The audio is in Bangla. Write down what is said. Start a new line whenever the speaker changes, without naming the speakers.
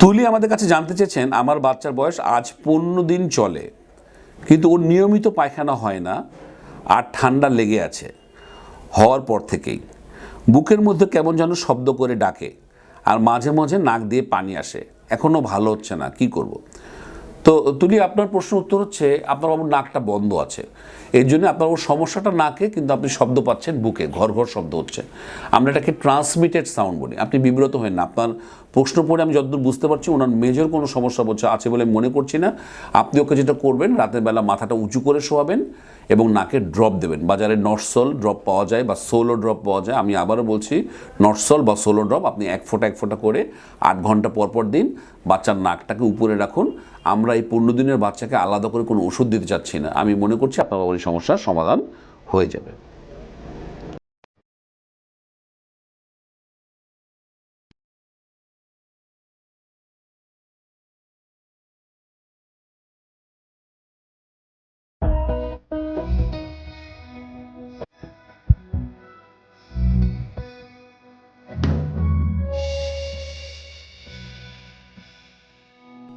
তুলি আমাদের কাছে জানতে চেয়েছেন, আমার বাচ্চার বয়স আজ পনেরো দিন চলে, কিন্তু ওর নিয়মিত পায়খানা হয় না আর ঠান্ডা লেগে আছে হওয়ার পর থেকেই বুকের মধ্যে কেমন যেন শব্দ করে ডাকে আর মাঝে মাঝে নাক দিয়ে পানি আসে এখনও ভালো হচ্ছে না, কি করব। তো তুলি, আপনার প্রশ্ন উত্তর হচ্ছে আপনার বাবুর নাকটা বন্ধ আছে। এর জন্য আপনার ওর সমস্যাটা নাকে, কিন্তু আপনি শব্দ পাচ্ছেন বুকে, ঘর ঘর শব্দ হচ্ছে। আমরা এটাকে ট্রান্সমিটেড সাউন্ড বলি। আপনি বিব্রত হন না। আপনার প্রশ্ন পড়ে আমি যতদূর বুঝতে পারছি, ওনার মেজর কোনো সমস্যা হচ্ছে আছে বলে মনে করছি না। আপনি ওকে যেটা করবেন, রাতের বেলা মাথাটা উঁচু করে শোয়াবেন এবং নাকে ড্রপ দেবেন। বাজারে নটসল ড্রপ পাওয়া যায় বা সোলো ড্রপ পাওয়া যায়। আমি আবারও বলছি নটসল বা সোলো ড্রপ আপনি এক ফোঁটা এক ফোঁটা করে আট ঘণ্টা পর পর দিন। বাচ্চার নাকটাকে উপরে রাখুন। আমরা এই পনেরো দিনের বাচ্চাকে আলাদা করে কোনো ওষুধ দিতে চাচ্ছি না। আমি মনে করছি আপনার বাবার সমস্যার সমাধান হয়ে যাবে।